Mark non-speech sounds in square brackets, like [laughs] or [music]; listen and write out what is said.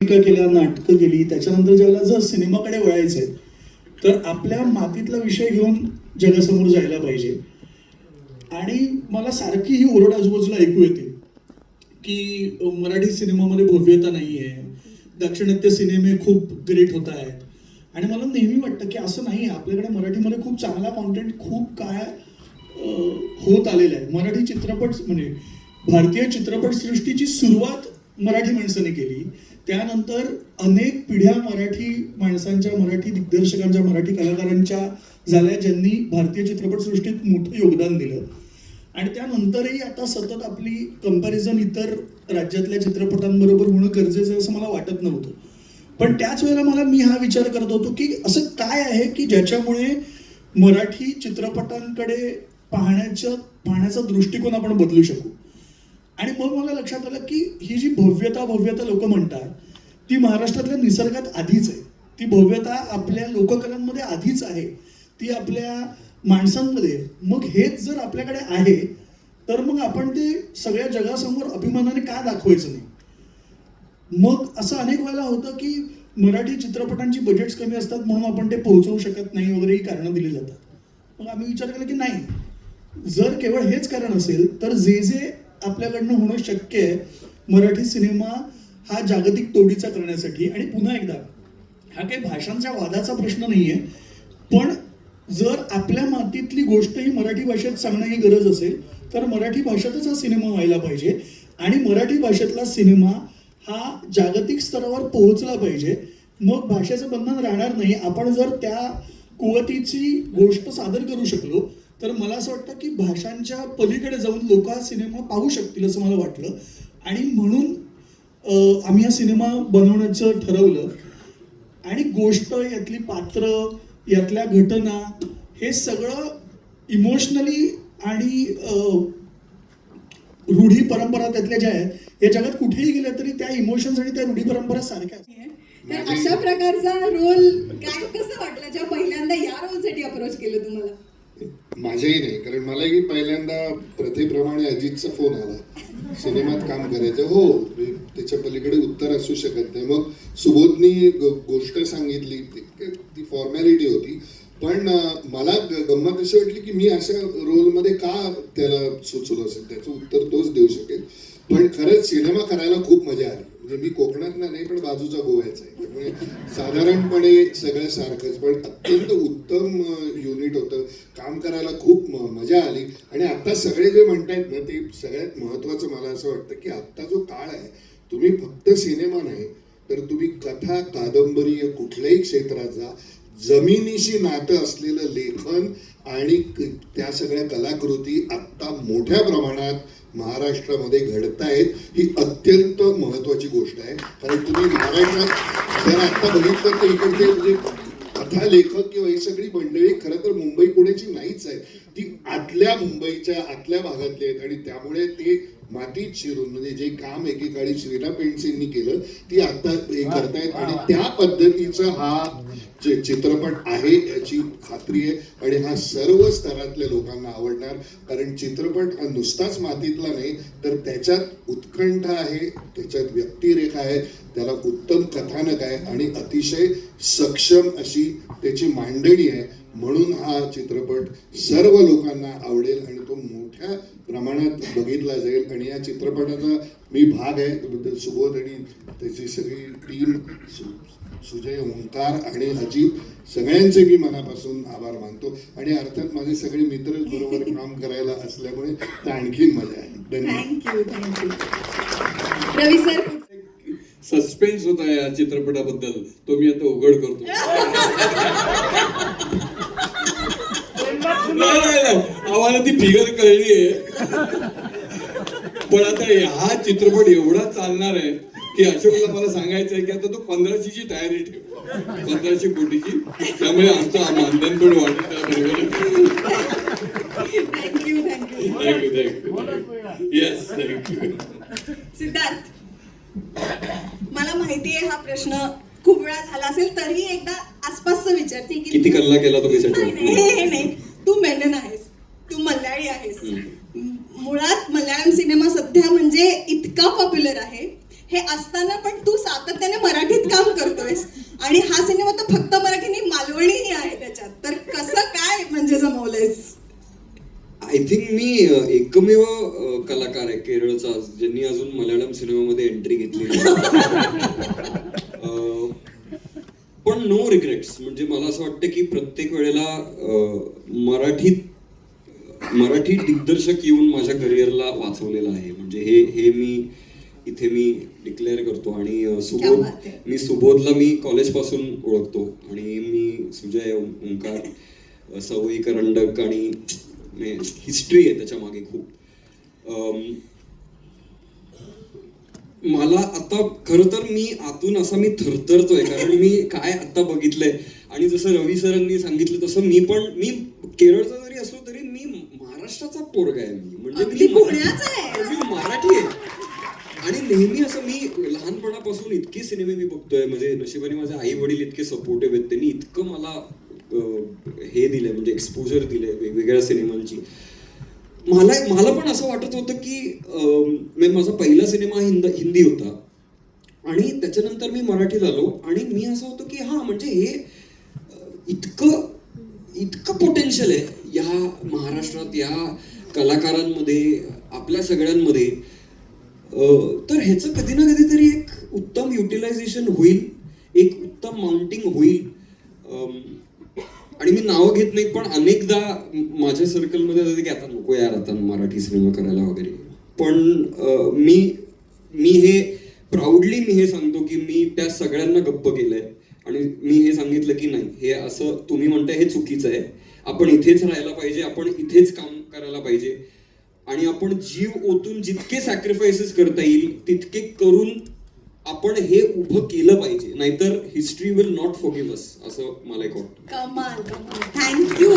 भूमिका केल्या नाटकं केली त्याच्यानंतर ज्याला जर सिनेमाकडे वळायचंय तर आपल्या मातीतला विषय घेऊन जगासमोर जायला पाहिजे. आणि मला सारखी ही ओरड आजूबाजूला ऐकू येते की मराठी सिनेमामध्ये भव्यता नाही आहे दाक्षिणात्य सिनेमे खूप ग्रेट होत आहेत आणि मला नेहमी वाटतं की असं नाही आहे आपल्याकडे मराठीमध्ये खूप चांगला कॉन्टेंट खूप काय होत आलेला आहे. मराठी चित्रपट म्हणजे भारतीय चित्रपटसृष्टीची सुरुवात मराठी माणसाने केली. त्यानंतर अनेक पिढ्या मराठी माणसांच्या मराठी दिग्दर्शकांच्या मराठी कलाकारांच्या झाल्या ज्यांनी भारतीय चित्रपटसृष्टीत मोठं योगदान दिलं. आणि त्यानंतरही आता सतत आपली कंपॅरिझन इतर राज्यातल्या चित्रपटांबरोबर होणं गरजेचं आहे असं मला वाटत नव्हतं. पण त्याच वेळेला मला मी हा विचार करत होतो की असं काय आहे की ज्याच्यामुळे मराठी चित्रपटांकडे पाहण्याच्या पाहण्याचा दृष्टिकोन आपण बदलू शकू? आणि मग मला लक्षात आलं की ही जी भव्यता भव्यता लोक म्हणतात ती महाराष्ट्रातल्या निसर्गात आधीच आहे. ती भव्यता आपल्या लोककलांमध्ये आधीच आहे. ती आपल्या माणसांमध्ये मग हेच जर आपल्याकडे आहे तर मग आपण ते सगळ्या जगासमोर अभिमानाने का दाखवायचं नाही? मग असं अनेक वेळेला होतं की मराठी चित्रपटांची बजेट्स कमी असतात म्हणून आपण ते पोहोचवू शकत नाही वगैरे ही कारणं दिली जातात. मग आम्ही विचार केला की नाही जर केवळ हेच कारण असेल तर जे जे आपल्याकडनं होणं शक्य आहे मराठी सिनेमा हा जागतिक तोडीचा करण्यासाठी. आणि पुन्हा एकदा हा काही भाषांच्या वादाचा प्रश्न नाहीये पण जर आपल्या मातीतली गोष्ट ही मराठी भाषेत सांगणं ही गरज असेल तर मराठी भाषेतच हा सिनेमा व्हायला पाहिजे. आणि मराठी भाषेतला सिनेमा हा जागतिक स्तरावर पोहोचला पाहिजे. मग भाषेचं बंधन राहणार नाही. आपण जर त्या कुवतीची गोष्ट सादर करू शकलो तर मला असं वाटतं की भाषांच्या पलीकडे जाऊन लोक हा सिनेमा पाहू शकतील असं मला वाटलं. आणि म्हणून आम्ही हा सिनेमा बनवण्याचं ठरवलं. आणि गोष्ट यातली पात्र यातल्या घटना हे सगळं इमोशनली आणि रूढी परंपरा त्यातल्या ज्या आहेत या जगात कुठेही गेल्या तरी त्या इमोशन्स आणि त्या रूढी परंपरा सारख्या तर अशा प्रकारचा रोल काय कसं वाटलं? ज्या पहिल्यांदा या रोलसाठी अप्रोच केलं तुम्हाला? माझ्याही नाही कारण मलाही पहिल्यांदा प्रथेप्रमाणे अजितचा फोन आला. सिनेमात काम करायचं. हो मी त्याच्या पलीकडे उत्तर असू शकत नाही. मग सुबोधनी गोष्ट सांगितली ती- ती फॉर्मॅलिटी होती. पण मला गंमत अशी वाटली की मी अशा रोलमध्ये का त्याला सुचलो असेल? त्याचं उत्तर तोच देऊ शकेल. पण खरंच सिनेमा करायला खूप मजा आली. म्हणजे मी कोकणातला नाही पण बाजूचा गोव्याचा आहे. त्यामुळे साधारणपणे सगळं सारखंच. पण अत्यंत उत्तम युनिट होतं. काम करायला खूप मजा आली. आणि आता सगळे जे म्हणतायत ना ते सगळ्यात महत्वाचं मला असं वाटतं की आत्ता जो काळ आहे तुम्ही फक्त सिनेमा नाही तर तुम्ही कथा कादंबरी या कुठल्याही क्षेत्रात जा. जमिनीशी नातं असलेलं लेखन आणि त्या सगळ्या कलाकृती आत्ता मोठ्या प्रमाणात महाराष्ट्रामध्ये घडतायत ही अत्यंत महत्त्वाची गोष्ट आहे. कारण तुम्ही महाराष्ट्रात जर आत्ता बघितलं तर इकडचे म्हणजे कथा लेखक किंवा ही सगळी मंडळी खरं तर मुंबई पुण्याची नाहीच आहे ती आतल्या मुंबईच्या आतल्या भागातली आहेत आणि त्यामुळे ते मातीत शिरून म्हणजे जे काम एकेकाळी श्रीना पेंडसेंनी केलं ती आता हे करतायत आणि त्या पद्धतीचा हा चित्रपट आहे याची खात्री आहे आणि हा सर्व स्तरातल्या लोकांना आवडणार. कारण चित्रपट हा नुसताच मातीतला नाही तर त्याच्यात उत्कंठ आहे त्याच्यात व्यक्तिरेखा आहे त्याला उत्तम कथानक आहे आणि अतिशय सक्षम अशी त्याची मांडणी आहे. म्हणून हा चित्रपट सर्व लोकांना आवडेल आणि तो मोठ्या प्रमाणात बघितला जाईल. आणि या चित्रपटाचा मी भाग आहे. त्याबद्दल सुबोध आणि त्याची सगळी टीम सुजय ओंकार आणि अजित सगळ्यांचे मी मनापासून आभार मानतो. आणि अर्थात माझे सगळे मित्र बरोबर काम करायला असल्यामुळे तर आणखीन मजा आली. धन्यवाद. रवी सर सस्पेन्स होता या चित्रपटाबद्दल. तो मी आता उघड करतो [laughs] नाही, नाही, आम्हाला ती फिगर कळली आहे. पण आता हा चित्रपट एवढा चालणार आहे की अशोकला मला सांगायचं आहे की आता तो पंधराशेची तयारी ठेव. पंधराशे कोटीची. त्यामुळे आमचं मानधन पण थँक्यू येस थँक्यू सिद्धार्थ मला माहिती आहे हा प्रश्न खूप वेळा झाला असेल तरी एकदा आसपासचं विचारते किती कल्ला केला तो मी नाही, तू मेनन आहेस तू मल्याळी आहेस. मुळात मल्याळम सिनेमा सध्या म्हणजे इतका पॉप्युलर आहे. हे असताना पण तू सातत्याने मराठीत काम करतोयस. आणि हा सिनेमा तर फक्त मराठी नाही मालवणीही आहे त्याच्यात. तर कसं काय म्हणजे जमवलंयस? आय थिंक मी एकमेव कलाकार आहे केरळचा ज्यांनी अजून मल्याळम सिनेमामध्ये एंट्री घेतली पण नो रिग्रेट्स म्हणजे मला असं वाटतं की प्रत्येक वेळेला मराठीत मराठी दिग्दर्शक येऊन माझ्या करिअरला वाचवलेलं आहे. म्हणजे हे हे मी इथे मी डिक्लेअर करतो आणि सुबोध. मी सुबोधला मी कॉलेजपासून ओळखतो आणि मी सुजय ओंकार सवयी करंडक आणि हिस्ट्री आहे त्याच्यामागे खूप. मला आता खरं तर मी आतून असा मी थरथरतोय कारण मी काय आता बघितलंय. आणि जसं रवी सरांनी सांगितलं तसं मी पण मी केरळचा जरी असलो तरी मी महाराष्ट्राचा पोरगा आहे मी. म्हणजे अगदी मी मराठी- पुण्याचा आहे. मी मराठी आहे. आणि नेहमी असं मी लहानपणापासून इतके सिनेमे मी बघतोय. म्हणजे नशिबाने माझे आई वडील इतके सपोर्टिव्ह आहेत. त्यांनी इतकं मला अं, हे दिलंय म्हणजे एक्सपोजर दिलंय वेगवेगळ्या सिनेमांची. मला मला पण असं वाटत होतं की अं, म्हणजे माझा पहिला सिनेमा हिंद हिंदी होता. आणि त्याच्यानंतर मी मराठीत आलो आणि मी असं होतं की हा म्हणजे हे अं, इतकं इतकं पोटेन्शियल आहे. या महाराष्ट्रात या कलाकारांमध्ये आपल्या सगळ्यांमध्ये तर ह्याचं कधी ना कधीतरी एक उत्तम युटिलायझेशन होईल एक उत्तम माउंटिंग होईल. आणि मी नावं घेत नाही पण अनेकदा माझ्या सर्कलमध्ये असं की आता नको यार आता मराठी सिनेमा करायला वगैरे. पण मी मी हे प्राऊडली मी हे सांगतो की मी त्या सगळ्यांना गप्प केलंय. आणि मी हे सांगितलं की नाही हे असं तुम्ही म्हणताय हे चुकीचं आहे. आपण इथेच राहायला पाहिजे आपण इथेच काम करायला पाहिजे. आणि आपण जीव ओतून जितके सॅक्रिफायसेस करता येईल तितके करून आपण हे उभं केलं पाहिजे. नाहीतर history will not forgive us असं मला एक वाटतं. कमाल कमाल. थँक्यू